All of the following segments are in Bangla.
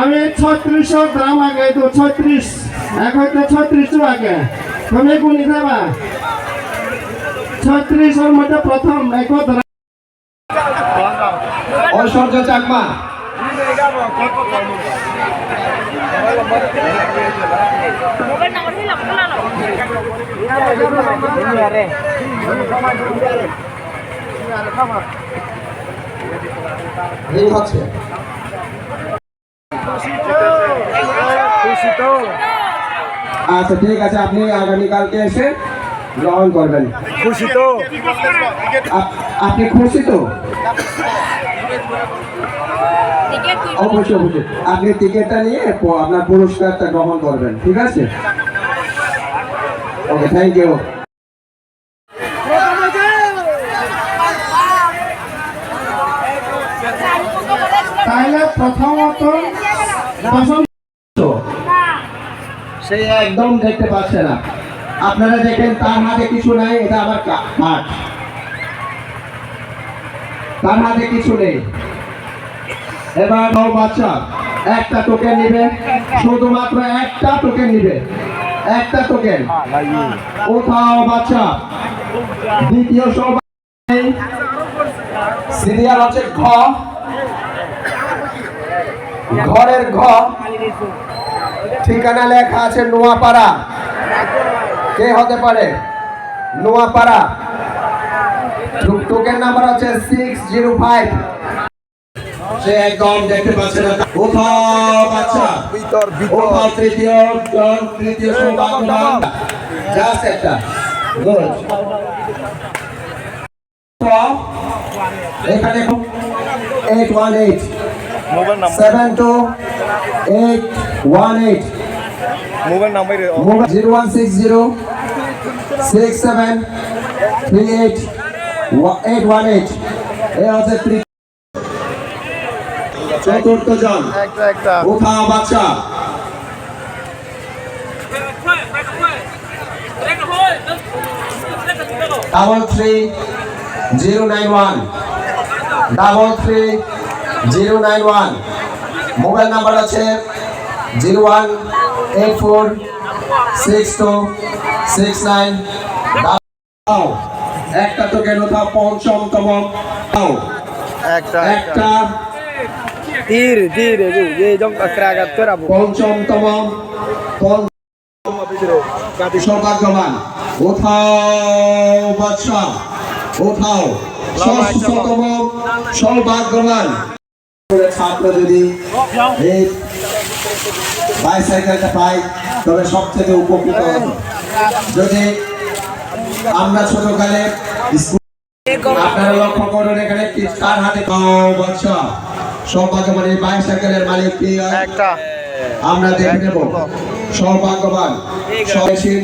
আমি ছত্রিশ গ্রাম আগে তো ছত্রিশ এখন তো ছত্রিশ আগে। তুমি গুলি দেবা। ছত্রিশের মধ্যে প্রথম এক ঐশ্বর্য চাকমা। মোবাইল হচ্ছে আচ্ছা ঠিক আছে আপনি আগামীকালকে এসে গ্রহণ করবেন। খুশি তো আপনি খুশি তো অবশ্যই অবশ্যই। আপনি টিকিটটা নিয়ে আপনার পুরস্কারটা গ্রহণ করবেন ঠিক আছে? ওকে থ্যাংক ইউ তাহলে প্রথমত সে একদম দেখতে পাচ্ছে না। আপনারা দেখেন, তার হাতে কিছু নাই, এটা কা- কাঠ তার হাতে কিছু নেই। এবার নও বাচ্চা, একটা টোকেন নিবে। শুধুমাত্র একটা টোকেন নিবে। একটা টোকেন কোথাও বাচ্চা। দ্বিতীয় সৌভাগ্য সিরিয়াল হচ্ছে ঘ। ঘরের ঘর। ঠিকানা লেখা আছে নোয়াপাড়া। কে হতে পারে? নোয়াপাড়া। টো- টোকেন নাম্বার হচ্ছে সিক্স জিরো ফাইভ সে একদম দেখতে পাচ্ছে না। কোথাও বাচ্চা। ভিতর কোথাও তৃতীয় জন তৃতীয় সৌভাগ্যবান জাস্ট একটা। এখানে eight one eight seven two eight one eight mobile number mobile zero one six zero six seven three eight eight one eight. এ হচ্ছে চতুর্থ জন। একটা একটা। উঠাও বাচ্চা। Double three zero nine one double three zero nine one. Mobile number আছে zero one eight four six two six nine. একটা তো কেন তা পঞ্চমতম। একটা। একটা। তীর তীর এই জং ক্রাগাত তোরা পঞ্চমতম। পঞ্চম সৌভাগ্যবান। কোথাও বাদশা কোথাও ষষ্ঠতম। সৌভাগ্যবান। ছাত্র যদি এই বাইসাইকেলটা পাই তবে সবথেকে উপকৃত হবে। যদি আমরা ছোটকালে স্কুল আপনারা লক্ষ্য করুন এখানে কার হাতে পাও সৌভাগ্যবান এই বাইসাইকেলের মালিক কে? আমরা দেখে নেব। সৌভাগ্যবান সবেশীর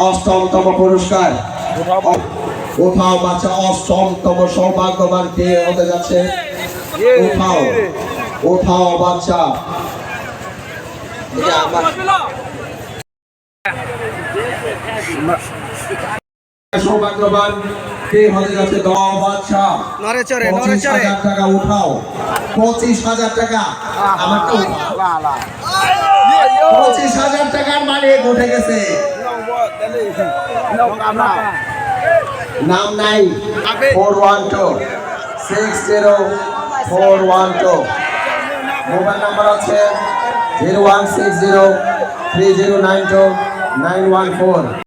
অষ্টমতম পুরস্কার। কোথাও বাচ্চা অষ্টমতম সৌভাগ্যবান কে হতে যাচ্ছে? কোথাও কোথাও বাচ্চা। আমার সৌভাগ্যবান কে হতে যাচ্ছে? দাও বাচ্চা। নরে হাজার টাকা উঠাও। পঁচিশ হাজার টাকা। আমারটা উঠাও। পঁচিশ হাজার টাকার মালিক উঠে গেছে। নাম নাই। Four one two. Six zero. Four one two mobile number আছে zero one six zero three zero nine two nine one four